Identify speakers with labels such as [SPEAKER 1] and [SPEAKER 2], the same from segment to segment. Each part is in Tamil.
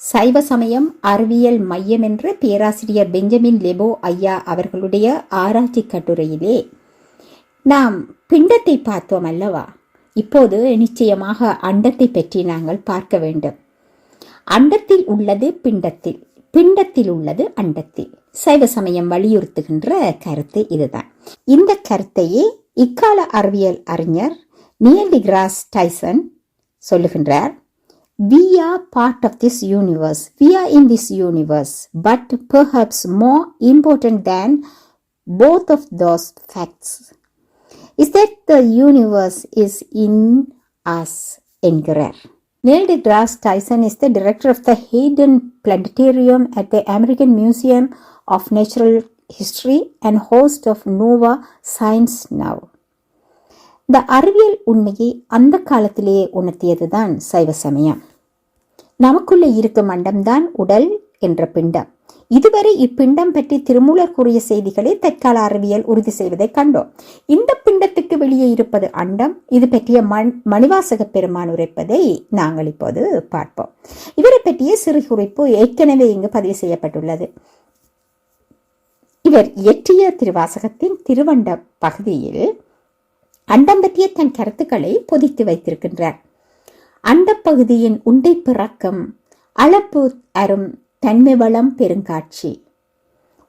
[SPEAKER 1] சைவ சமயம் அறிவியல் மையம் என்ற பேராசிரியர் பெஞ்சமின் லெபோ ஐயா அவர்களுடைய ஆராய்ச்சி கட்டுரையிலே நாம் பிண்டத்தை பார்த்தோம் அல்லவா? இப்போது நிச்சயமாக அண்டத்தை பற்றி நாங்கள் பார்க்க வேண்டும். அண்டத்தில் உள்ளது பிண்டத்தில் பிண்டத்தில் உள்ளது அண்டத்தில். சைவ சமயம் வலியுறுத்துகின்ற கருத்து இதுதான். இந்த கருத்தையே இக்கால அறிவியல் அறிஞர் நியல் டிகிராஸ் டைசன் சொல்லுகின்றார். We are part of this universe. We are in this universe. But perhaps more important than both of those facts is that the universe is in us என்கிறார் Neil deGrasse Tyson is the director of the Hayden Planetarium at the American Museum of Natural History and host of Nova Science Now. இந்த அறிவியல் உண்மையை அந்த காலத்திலேயே உணர்த்தியதுதான் சைவ சமயம் நமக்குள்ளே இருக்கும் அண்டம்தான் உடல் என்ற பிண்டம். இதுவரை இப்பிண்டம் பற்றி திருமூலர் கூறிய செய்திகளை தற்கால அறிவியல் உறுதி செய்வதை கண்டோம். இந்த பிண்டத்துக்கு வெளியே இருப்பது அண்டம் இது பற்றிய மண் மணிவாசக பெருமான் உரைப்பதை நாங்கள் இப்போது பார்ப்போம். இவரை பற்றிய சிறு குறிப்பு ஏற்கனவே இங்கு பதிவு செய்யப்பட்டுள்ளது. இவர் இயற்றிய திருவாசகத்தின் திருவண்ட பகுதியில் அண்டம் பற்றிய தன் கருத்துக்களை பொதித்து வைத்திருக்கின்றார். அண்டப்பகுதியின் உண்டை பிறக்கம் அளப்பு அரும் தன்மை வளம் பெருங்காட்சி.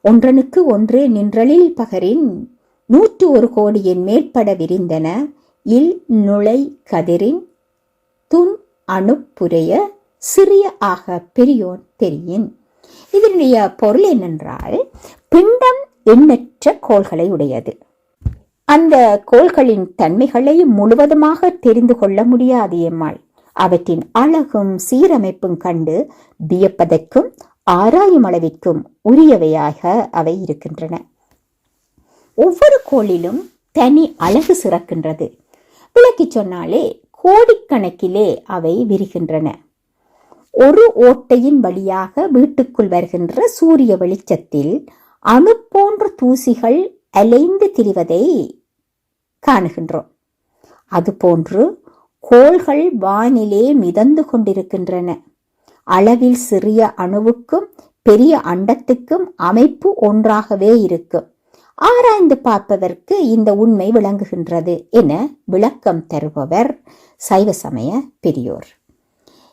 [SPEAKER 1] ஒன்றனுக்கு ஒன்று நின்றலில் பகரின் நூற்று ஒரு கோடியின் மேற்பட விரிந்தன இல் நுழை கதிரின் துன் அணுப்புரைய சிறிய ஆக பெரியோன் தெரியின். இதனுடைய பொருள் என்னென்றால் பிண்டம் எண்ணற்ற கோள்களை உடையது. அந்த கோள்களின் தன்மைகளை முழுவதுமாக தெரிந்து கொள்ள முடியாது எம்மாள் அவற்றின் அழகும் சீரமைப்பும் கண்டு வியப்பதற்கும் ஆராயும் அளவிற்கும் உரியவையாக அவை இருக்கின்றன. ஒவ்வொரு கோளிலும் தனி அழகு சிறக்கின்றது. விளக்கி சொன்னாலே கோடிக்கணக்கிலே அவை விரிகின்றன. ஒரு ஓட்டையின் வழியாக வீட்டுக்குள் வருகின்ற சூரிய வெளிச்சத்தில் அணு போன்ற தூசிகள் அலைந்து திரிவதை காணுகின்றோம். அதுபோன்று கோள்கள் வானிலே மிதந்து கொண்டிருக்கின்றன. அளவில் சிறிய அணுவுக்கும் பெரிய அண்டத்துக்கும் அமைப்பு ஒன்றாகவே இருக்கும் ஆராய்ந்து பார்ப்பதற்கு இந்த உண்மை விளங்குகின்றது என விளக்கம் தருபவர் சைவ சமய பெரியோர்.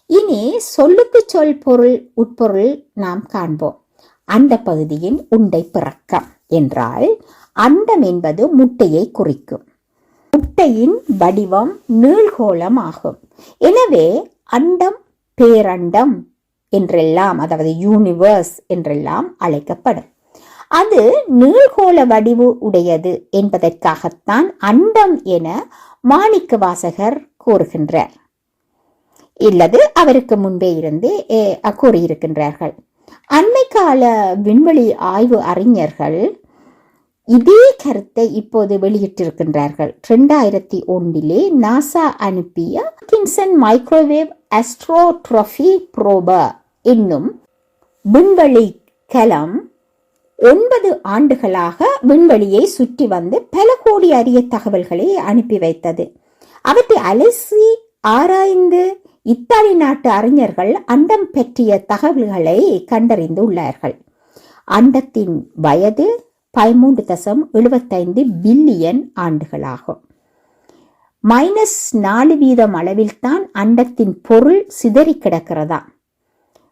[SPEAKER 1] இனி சொல்லுக்கு சொல் பொருள் உட்பொருள் நாம் காண்போம். அந்த பகுதியின் உண்டை பிறக்கம் என்றால் அண்டம் என்பது முட்டையை குறிக்கும். முட்டையின் வடிவம் நீள்கோளம் ஆகும் எனவே அண்டம் பேரண்டம் என்றெல்லாம் அதாவது யூனிவர்ஸ் என்றெல்லாம் அழைக்கப்படும். அது நீள்கோள வடிவு உடையது என்பதற்காகத்தான் அண்டம் என மாணிக்க வாசகர் கூறுகின்றார். இல்லது அவருக்கு முன்பே இருந்து கூறியிருக்கின்றார்கள். அண்மை கால விண்வெளி ஆய்வு அறிஞர்கள் இதே கருத்தை இப்போது வெளியிட்டிருக்கின்றார்கள். ரெண்டாயிரத்தி ஒன்றிலே நாசா அனுப்பிய கின்சன் மைக்ரோவேவ் அஸ்ட்ரோட்ரோஃபி புரோபர் என்னும் விண்வெளி கலம் ஒன்பது ஆண்டுகளாக விண்வெளியை சுற்றி வந்து பல கோடி அரிய தகவல்களை அனுப்பி வைத்தது. அவற்றை அலசி ஆராய்ந்து இத்தாலி நாட்டு அறிஞர்கள் அண்டம் பற்றிய தகவல்களை கண்டறிந்து உள்ளார்கள் அண்டத்தின் வயது பதிமூன்று தசம் எழுபத்தைந்து பில்லியன் ஆண்டுகளாகும். மைனஸ் நாலு வீதம் அளவில்தான் அண்டத்தின் பொருள் சிதறி கிடக்கிறதா?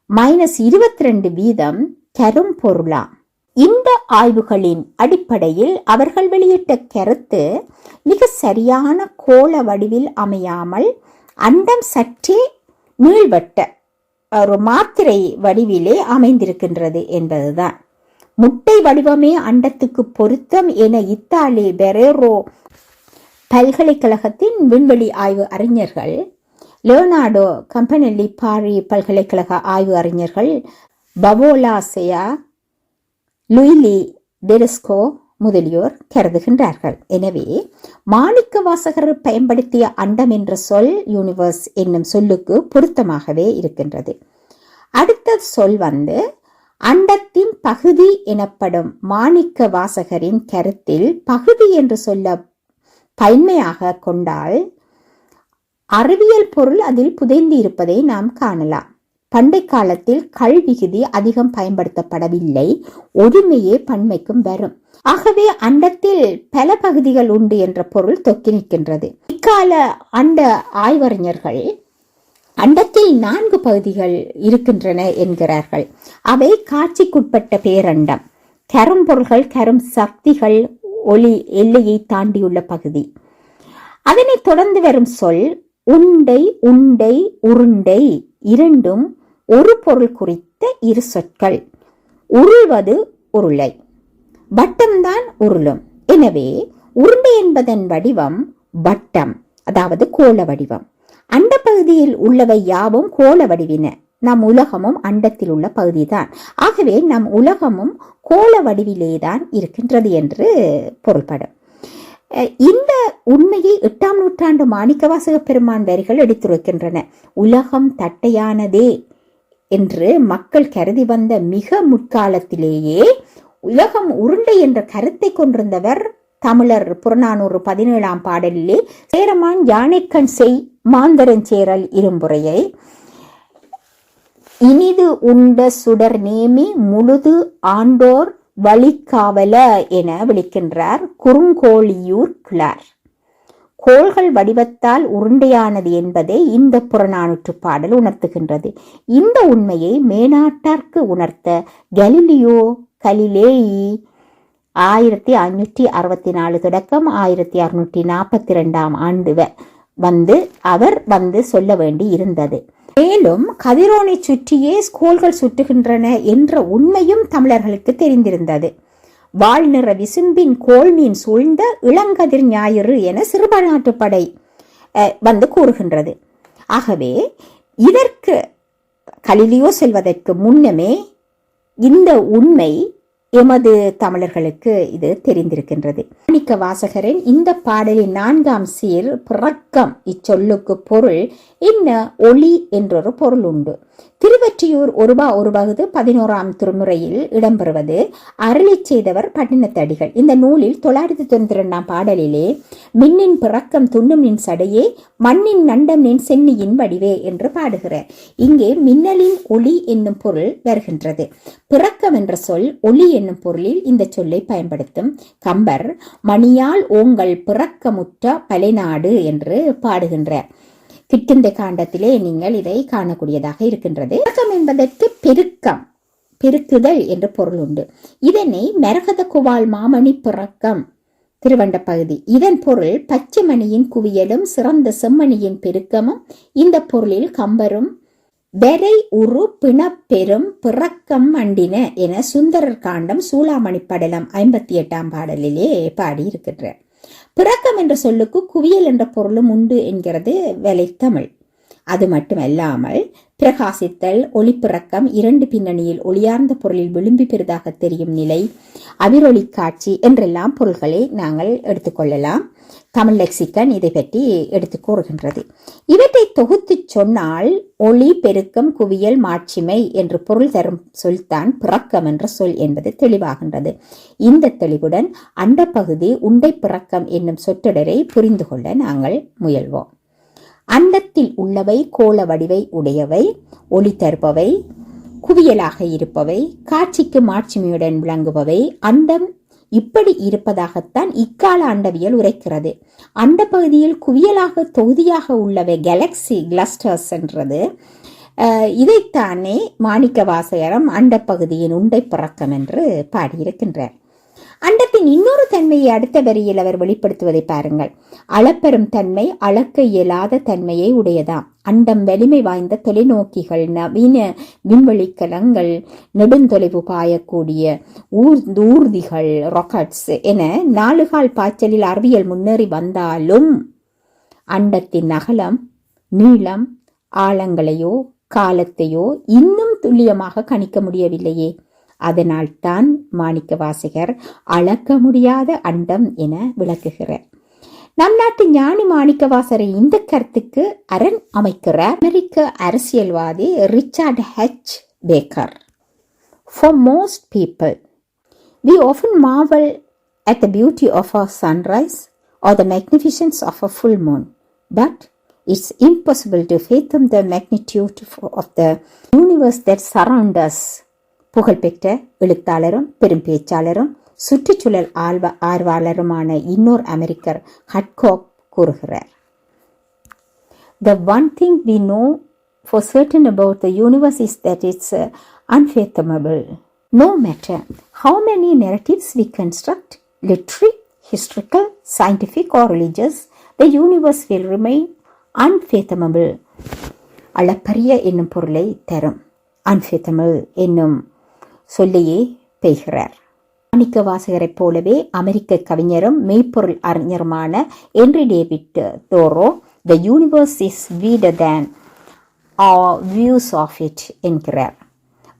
[SPEAKER 1] மைனஸ் இருபத்தி ரெண்டு வீதம் கரும் பொருளா? இந்த ஆய்வுகளின் அடிப்படையில் அவர்கள் வெளியிட்ட கருத்து மிக சரியான கோள வடிவில் அமையாமல் அண்டம் சற்றே நீள்வட்ட ஒரு மாத்திரை வடிவிலே அமைந்திருக்கின்றது என்பதுதான். முட்டை வடிவமே அண்டத்துக்கு பொருத்தம் என இத்தாலி பெரேரோ பல்கலைக்கழகத்தின் விண்வெளி ஆய்வு அறிஞர்கள் லியோனார்டோ கம்பனெல்லி பாரி பல்கலைக்கழக ஆய்வு அறிஞர்கள் பவோலாசையா லுயிலி டெரிஸ்கோ முதலியோர் கருதுகின்றார்கள். எனவே மாணிக்க வாசகர் பயன்படுத்திய அண்டம் என்ற சொல் யூனிவர்ஸ் என்னும் சொல்லுக்கு பொருத்தமாகவே இருக்கின்றது. அடுத்த சொல் வந்து அண்டத்தின் பகுதி எனப்படும் மாணிக்க வாசகரின் கருத்தில் பகுதி என்று சொல்ல பயன்மையாக கொண்டால் அறிவியல் பொருள் அதில் புதைந்து இருப்பதை நாம் காணலாம். பண்டை காலத்தில் கல் விகுதி அதிகம் பயன்படுத்தப்படவில்லை. ஒருமையே பன்மைக்கும் வரும். ஆகவே அண்டத்தில் பல பகுதிகள் உண்டு என்ற பொருள் தொக்கி நிற்கின்றது. இக்கால அண்ட ஆய்வறிஞர்கள் அண்டத்தில் நான்கு பகுதிகள் இருக்கின்றன என்கிறார்கள். அவை காட்சிக்குட்பட்ட பேரண்டம். கரும்பொருள்கள் கரும் சக்திகள் ஒளி எல்லையை தாண்டியுள்ள பகுதி. அதனைத் தொடர்ந்து வரும் சொல் உண்டை உண்டை உருண்டை இரண்டும் ஒரு பொருள் குறித்த இரு சொற்கள். உருள்வது உருளை. வட்டம்தான் உருளும். எனவே உருண்டை என்பதன் வடிவம் வட்டம் அதாவது கோள வடிவம். அண்ட பகுதியில் உள்ளவை யாவும் கோள வடிவின. நம் உலகமும் அண்டத்தில் உள்ள பகுதிதான். ஆகவே நம் உலகமும் கோள வடிவிலேதான் இருக்கின்றது என்று பொருள்படும். இந்த உண்மையை எட்டாம் நூற்றாண்டு மாணிக்கவாசக பெருமான் வரிகள் எடுத்துரைக்கின்றன. உலகம் தட்டையானதே என்று மக்கள் கருதி வந்த மிக முற்காலத்திலேயே உலகம் உருண்டை என்ற கருத்தை கொண்டிருந்தவர் தமிழர் புறநானூறு பதினேழாம் பாடலிலே சேரமான் யானைக்கண் செய் மாந்தரஞ்சேரல் இரும்புரையை. இனிது உண்ட சுடர் நேமி முழுது ஆண்டோர் வழிக்காவல என விളിக்கின்றார் குறுங்கோழியூர் கிளார் கோள்கள் வடிவத்தால் உருண்டையானது என்பதை இந்த புறநானூற்று பாடல் உணர்த்துகின்றது. இந்த உண்மையை மேனாட்டார்க்கு உணர்த்த கலிலியோ கலிலேயி ஆயிரத்தி ஐநூற்றி அறுபத்தி நாலு தொடக்கம் ஆயிரத்தி அறுநூற்றி நாற்பத்தி ரெண்டாம் ஆண்டு வ- வந்து அவர் வந்து சொல்ல வேண்டி இருந்தது. மேலும் கதிரோனை சுற்றியே ஸ்கூல்கள் சுற்றுகின்றன என்ற உண்மையும் தமிழர்களுக்கு தெரிந்திருந்தது. வாழ்நிற விசும்பின் கோள்மீன் சூழ்ந்த இளங்கதிர் ஞாயிறு என சிறுபான்நாட்டுப்படை படை வந்து கூறுகின்றது. ஆகவே இதற்கு கலிலியோ செல்வதற்கு முன்னமே இந்த உண்மை எமது தமிழர்களுக்கு இது தெரிந்திருக்கின்றது. மாணிக்க வாசகரின் இந்த பாடலின் நான்காம் சீர் பிறக்கம் இச்சொல்லுக்கு பொருள் என்ன? ஒளி என்றொரு பொருள் உண்டு. திருவற்றியூர் ஒருபா ஒரு பகுது பதினோராம் திருமுறையில் இடம்பெறுவது அருளி செய்தவர் பட்டினத்தடிகள். இந்த நூலில் தொள்ளாயிரத்தி தொண்ணூத்தி ரெண்டாம் பாடலிலே மின்னின் பிறக்கம் துண்ணும் நின் சடையே மண்ணின் நண்டம் நின் சென்னியின் வடிவே என்று பாடுகிறார். இங்கே மின்னலின் ஒளி என்னும் பொருள் வருகின்றது. பிறக்கம் என்ற சொல் ஒளி என்னும் பொருளில் இந்த சொல்லை பயன்படுத்தும். கம்பர் மணியால் ஓங்கள் பிறக்கமுற்ற பலைநாடு என்று பாடுகின்றார். கிட்டுந்த காண்டத்திலே நீங்கள் இதை காணக்கூடியதாக இருக்கின்றது. பிறக்கம் என்பதற்கு பெருக்கம் பெருக்குதல் என்று பொருள் உண்டு. இதனை மரகத குவால் மாமணி பிறக்கம் திருவண்ட பகுதி. இதன் பொருள் பச்சை மணியின் குவியலும் சிறந்த செம்மணியின் பெருக்கமும் இந்த பொருளில் கம்பரும் வெரை உரு பிணப்பெரும் பிறக்கம் அண்டின என சுந்தரர் காண்டம் சூளாமணி படலம் ஐம்பத்தி எட்டாம் பாடலிலே பாடியிருக்கின்றார். பிறக்கம் என்ற சொல்லுக்கு குவியல் என்ற பொருளும் உண்டு என்கிறது வெலைத்தமிழ் அது மட்டுமல்லாமல் பிரகாசித்தல் ஒளிப்பிறக்கம் இரண்டு பின்னணியில் ஒளியார்ந்த பொருளில் விளிம்பி பெரிதாக தெரியும் நிலை அவிரொளி காட்சி என்றெல்லாம் பொருள்களை நாங்கள் எடுத்துக்கொள்ளலாம். தமிழ் லெக்சிக்கன் இதை பற்றி எடுத்து கூறுகின்றது. இவற்றை தொகுத்துச் சொன்னால் ஒளி பெருக்கம் குவியல் மாட்சிமை என்று பொருள் தரும் சொல்தான் பிறக்கம் என்ற சொல் என்பது தெளிவாகின்றது. இந்த தெளிவுடன் அண்டப்பகுதி உண்டை பிறக்கம் என்னும் சொற்றொடரை புரிந்து கொள்ள நாங்கள் முயல்வோம். அண்டத்தில் உள்ளவை கோள வடிவை உடையவை ஒளி தருபவை குவியலாக இருப்பவை காட்சிக்கு மாட்சிமையுடன் விளங்குபவை அண்டம் இப்படி இருப்பதாகத்தான் இக்கால அண்டவியல் உரைக்கிறது. அந்த பகுதியில் குவியலாக தொகுதியாக உள்ளவை கேலக்சி கிளஸ்டர்ஸ் என்றது. இதைத்தானே மாணிக்க வாசகரம் அண்டப்பகுதியின் உண்டை பிறக்கம் என்று பாடியிருக்கின்றார். அண்டத்தின் இன்னொரு தன்மையை அடுத்த வரியில் அவர் வெளிப்படுத்துவதை பாருங்கள். அளப்பெரும் தன்மை அளக்க இயலாத தன்மையை உடையதாம் அண்டம் வலிமை வாய்ந்த தொலைநோக்கிகள் நவீன விண்வெளி கலங்கள் நெடுந்தொலைவு பாயக்கூடிய ஊர் ஊர்திகள் ராக்கெட்ஸ் என நாலுகால் பாய்ச்சலில் அறிவியல் முன்னேறி வந்தாலும் அண்டத்தின் அகலம் நீளம் ஆழங்களையோ காலத்தையோ இன்னும் துல்லியமாக கணிக்க முடியவில்லையே. அதனால் தான் மாணிக்க வாசகர் அளக்க முடியாத அண்டம் என விளக்குகிறார் நம் நாட்டு ஞானி மாணிக்கவாசரை இந்த கருத்துக்கு அரண் அமைக்கிற அமெரிக்க அரசியல்வாதி Richard H Baker for most people we often marvel at the beauty of a sunrise or the magnificence of a full moon but it's impossible to fathom the magnitude of the universe that surround புகழ்பெற்ற எழுத்தாளரும் பெரும் பேச்சாளரும் சுற்றுச்சூழல் ஆழ்வ ஆர்வலருமான இன்னொரு அமெரிக்கர் ஹட்காக் கூறுகிறார் the one thing we know for certain about the universe is that it's unfathomable no matter how many narratives we construct literary historical scientific or religious the universe will remain unfathomable அளப்பரிய என்னும் பொருளை தரும் அன்ஃபேத்தமிழ் என்னும் சொல்லியே பெய்கிறார். மாணிக்க வாசகரைப் போலவே அமெரிக்க கவிஞரும் மெய்ப்பொருள் அறிஞருமான Henry David Thoreau the universe is wider than views of it என்கிறார்.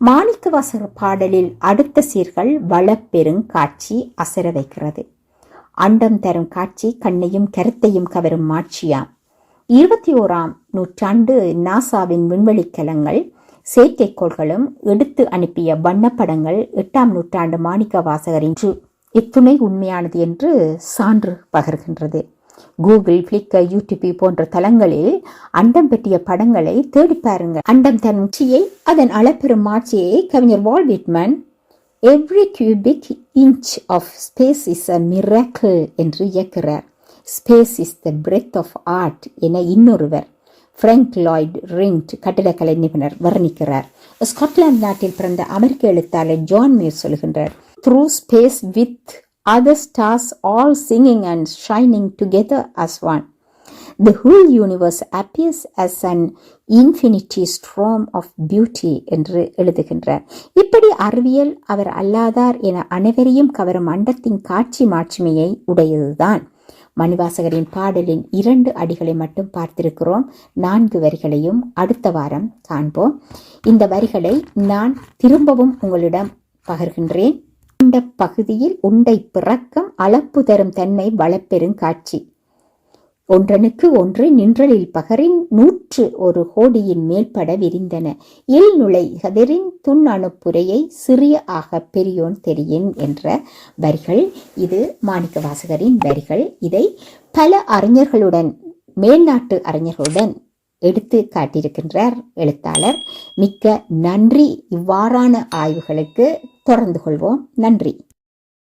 [SPEAKER 1] மாணிக்க வாசகர் பாடலில் அடுத்த சீர்கள் வளப்பெருங் காட்சி அசர வைக்கிறது. அண்டம் தரும் காட்சி கண்ணையும் கருத்தையும் கவரும் மாட்சியாம். இருபத்தி ஓராம் நூற்றாண்டு நாசாவின் விண்வெளிக்கலங்கள் செயற்கைக்கோள்களும் எடுத்து அனுப்பிய வண்ணப்படங்கள் எட்டாம் நூற்றாண்டு மாணிக்க வாசகரின் இத்துணை உண்மையானது என்று சான்று பகர்கின்றது. கூகுள் பிளிக்கர் யூடியூபி போன்ற தளங்களில் அண்டம் பற்றிய படங்களை தேடி பாருங்கள். அண்டம் தன் உச்சியை அதன் அளப்பெரும் மாட்சியை கவிஞர் Walt Whitman every cubic inch of space is a miracle என்று இயக்குகிறார். Space is the breath of art என இன்னொருவர் ஃப்ரெங்க் லாய்ட் ரிங்ட் கட்டிடக்கலை நிபுணர் வர்ணிக்கிறார். ஸ்காட்லாந்து நாட்டில் பிறந்த அமெரிக்க எழுத்தாளர் ஜான் மீர் சொல்கின்றார் through space with other stars all singing and shining together as one The whole universe appears as an infinity storm of beauty என்று எழுதுகின்றார். இப்படி அறிவியல் அவர் அல்லாதார் என அனைவரையும் கவரும் அண்டத்தின் காட்சி மாட்சிமையை உடையதுதான். மணிவாசகரின் பாடலின் இரண்டு அடிகளை மட்டும் பார்த்திருக்கிறோம். நான்கு வரிகளையும் அடுத்த வாரம் காண்போம். இந்த வரிகளை நான் திரும்பவும் உங்களிடம் பகர்கின்றேன். இந்த பகுதியில் உண்டை பிறக்கம் அளப்பு தரும் தன்மை வளப்பெருங்காட்சி. ஒன்றனுக்கு ஒன்று நின்றலில் பகரின் நூற்று ஒரு கோடியின் மேல்பட விரிந்தன. இல் நுழை கதிரின் துண் அணுப்புரையை சிறிய ஆக பெரியோன் தெரியின் என்ற வரிகள். இது மாணிக்க வாசகரின் வரிகள். இதை பல அறிஞர்களுடன் மேல்நாட்டு அறிஞர்களுடன் எடுத்து காட்டியிருக்கின்றார் எழுத்தாளர். மிக்க நன்றி. இவ்வாறான ஆய்வுகளுக்கு தொடர்ந்து கொள்வோம். நன்றி.